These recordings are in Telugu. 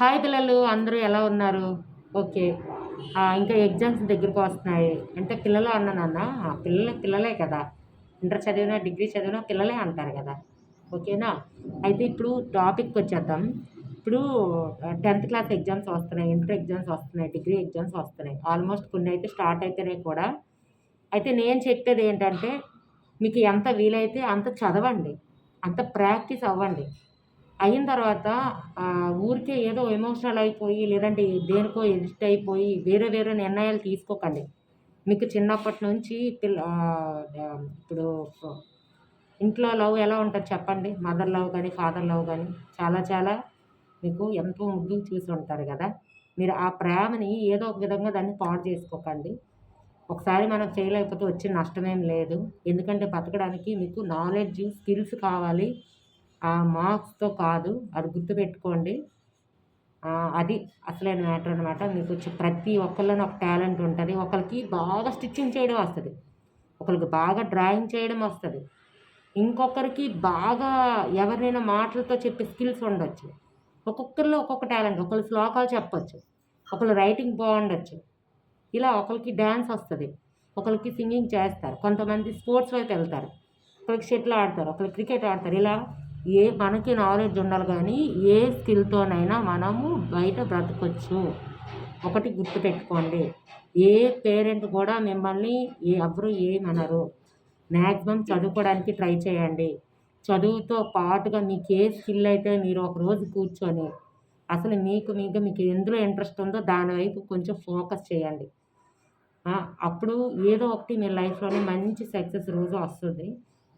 హాయ్ పిల్లలు అందరూ ఎలా ఉన్నారు? ఓకే. ఇంకా ఎగ్జామ్స్ దగ్గరకు వస్తున్నాయి. అంటే పిల్లలు అన్నానన్న పిల్లలు పిల్లలే కదా. ఇంటర్ చదివినా డిగ్రీ చదివినా పిల్లలే అంటారు కదా. ఓకేనా? అయితే ఇప్పుడు టాపిక్కి వచ్చేద్దాం. ఇప్పుడు టెన్త్ క్లాస్ ఎగ్జామ్స్ వస్తున్నాయి ఇంటర్ ఎగ్జామ్స్ వస్తున్నాయి డిగ్రీ ఎగ్జామ్స్ వస్తున్నాయి. ఆల్మోస్ట్ కొన్ని అయితే స్టార్ట్ అవుతున్నాయి కూడా. అయితే నేను చెప్పేది ఏంటంటే మీకు ఎంత వీలైతే అంత చదవండి. అంత ప్రాక్టీస్ అవ్వండి. అయిన తర్వాత ఊరికే ఏదో ఎమోషనల్ అయిపోయి లేదంటే దేనికో ఎడిట్ అయిపోయి వేరే వేరే నిర్ణయాలు తీసుకోకండి. మీకు చిన్నప్పటి నుంచి పిల్ల ఇప్పుడు ఇంట్లో లవ్ ఎలా ఉంటుంది చెప్పండి. మదర్ లవ్ కానీ ఫాదర్ లవ్ కానీ చాలా చాలా మీకు ఎంతో ముద్దు చూసి ఉంటారు కదా. మీరు ఆ ప్రేమని ఏదో ఒక విధంగా దాన్ని పాడు చేసుకోకండి. ఒకసారి మనం ఫెయిల్ అయిపోతే వచ్చే నష్టమేం లేదు. ఎందుకంటే బతకడానికి మీకు నాలెడ్జ్ స్కిల్స్ కావాలి. ఆ మార్క్స్తో కాదు అది గుర్తుపెట్టుకోండి. అది అసలైన మ్యాటర్ అనమాట మీకు ప్రతి ఒక్కళ్ళని ఒక టాలెంట్ ఉంటుంది. ఒకరికి బాగా స్టిచ్చింగ్ చేయడం వస్తుంది. ఒకరికి బాగా డ్రాయింగ్ చేయడం వస్తుంది. ఇంకొకరికి బాగా ఎవరినైనా మాటలతో చెప్పే స్కిల్స్ ఉండొచ్చు. ఒక్కొక్కరిలో ఒక్కొక్క టాలెంట్ ఒకరు శ్లోకాలు చెప్పచ్చు. ఒకరు రైటింగ్ బాగుండొచ్చు. ఇలా ఒకరికి డ్యాన్స్ వస్తుంది. ఒకరికి సింగింగ్ చేస్తారు. కొంతమంది స్పోర్ట్స్ వైపు వెళ్తారు. ఒకరికి షటిల్ ఆడతారు. ఒకరికి క్రికెట్ ఆడతారు. ఇలా ఏ మనకి నాలెడ్జ్ ఉండాలి కానీ ఏ స్కిల్తోనైనా మనము బయట బ్రతకొచ్చు. ఒకటి గుర్తుపెట్టుకోండి. ఏ పేరెంట్ కూడా మిమ్మల్ని ఎవరు ఏమనరు. మ్యాక్సిమం చదువుకోవడానికి ట్రై చేయండి. చదువుతో పాటుగా మీకు ఏ స్కిల్ అయితే మీరు ఒక రోజు కూర్చొని అసలు మీకు మీకు మీకు ఎందులో ఇంట్రెస్ట్ ఉందో దాని వైపు కొంచెం ఫోకస్ చేయండి. అప్పుడు ఏదో ఒకటి మీ లైఫ్లోనే మంచి సక్సెస్ రోజు వస్తుంది.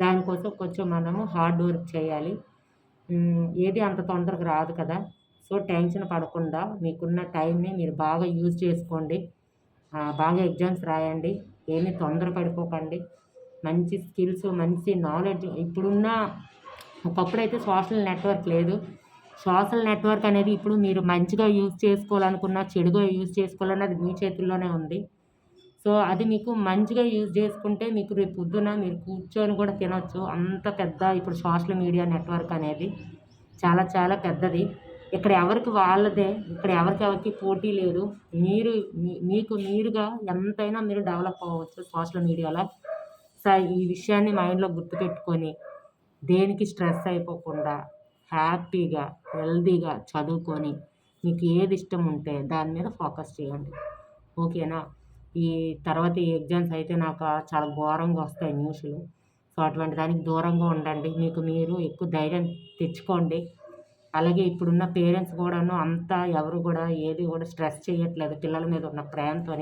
దానికోసం కొంచెం మనము హార్డ్ వర్క్ చేయాలి. ఏది అంత తొందరగా రాదు కదా. సో టెన్షన్ పడకుండా మీకున్న టైంని మీరు బాగా యూజ్ చేసుకోండి. బాగా ఎగ్జామ్స్ రాయండి. ఏమీ తొందర పడిపోకండి మంచి స్కిల్స్ మంచి నాలెడ్జ్ ఇప్పుడున్న ఒకప్పుడైతే సోషల్ నెట్వర్క్ లేదు. సోషల్ నెట్వర్క్ అనేది ఇప్పుడు మీరు మంచిగా యూజ్ చేసుకోవాలనుకున్న చెడుగా యూజ్ చేసుకోవాలన్నది మీ చేతుల్లోనే ఉంది. సో అది మీకు మంచిగా యూజ్ చేసుకుంటే మీకు రేపు పొద్దున మీరు కూర్చొని కూడా తినొచ్చు. అంత పెద్ద ఇప్పుడు సోషల్ మీడియా నెట్వర్క్ అనేది చాలా చాలా పెద్దది. ఇక్కడ ఎవరికి వాళ్ళదే ఇక్కడ ఎవరికి ఎవరికి పోటీ లేదు. మీరు మీకు మీరుగా ఎంతైనా మీరు డెవలప్ అవ్వచ్చు సోషల్ మీడియాలో. సో ఈ విషయాన్ని మైండ్లో గుర్తుపెట్టుకొని దేనికి స్ట్రెస్ అయిపోకుండా హ్యాపీగా హెల్దీగా చదువుకొని మీకు ఏది ఇష్టం ఉంటే దాని మీద ఫోకస్ చేయండి. ఓకేనా? ఈ తర్వాత ఈ ఎగ్జామ్స్ అయితే నాకు చాలా ఘోరంగా వస్తాయి న్యూస్లు. సో అటువంటి దానికి దూరంగా ఉండండి. మీకు మీరు ఎక్కువ ధైర్యం తెచ్చుకోండి. అలాగే ఇప్పుడున్న పేరెంట్స్ కూడాను అంతా ఎవరు కూడా ఏది కూడా స్ట్రెస్ చేయట్లేదు పిల్లల మీద ఉన్న ప్రేమతో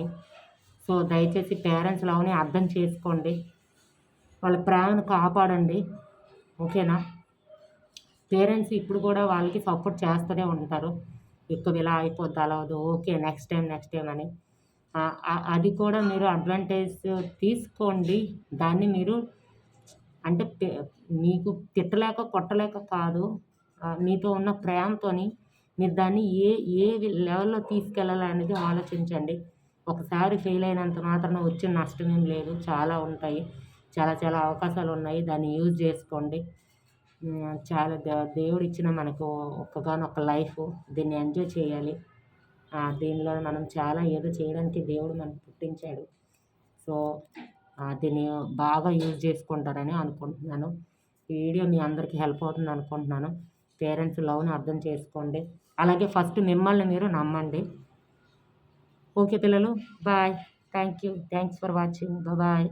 సో దయచేసి పేరెంట్స్ లాగానే అర్థం చేసుకోండి. వాళ్ళ ప్రేమను కాపాడండి. ఓకేనా? పేరెంట్స్ ఇప్పుడు కూడా వాళ్ళకి సపోర్ట్ చేస్తూనే ఉంటారు. ఎక్కువ ఇలా అయిపోద్ది అలా okay next time next time అని. అది కూడా మీరు అడ్వాంటేజ్ తీసుకోండి. దాన్ని మీరు అంటే మీకు తిట్టలేక కొట్టలేక కాదు. మీతో ఉన్న ప్రేమతోని మీరు దాన్ని ఏ ఏ లెవెల్లో తీసుకెళ్ళాలనేది ఆలోచించండి. ఒకసారి ఫెయిల్ అయినంత మాత్రం వచ్చే నష్టం ఏం లేదు. చాలా ఉంటాయి. చాలా చాలా అవకాశాలు ఉన్నాయి. దాన్ని యూజ్ చేసుకోండి. చాలా దేవుడు ఇచ్చిన మనకు ఒక్కగానొక్క లైఫ్ దీన్ని ఎంజాయ్ చేయాలి. దీనిలో మనం చాలా ఏదో చేయడానికి దేవుడు మనకు పుట్టించాడు. సో దీన్ని బాగా యూజ్ చేసుకుంటారని అనుకుంటున్నాను. ఈ వీడియో మీ అందరికీ హెల్ప్ అవుతుంది అనుకుంటున్నాను. పేరెంట్స్ లవ్ని అర్థం చేసుకోండి. అలాగే ఫస్ట్ మిమ్మల్ని మీరు నమ్మండి. ఓకే పిల్లలు bye. Thank you. Thanks for watching. Bye.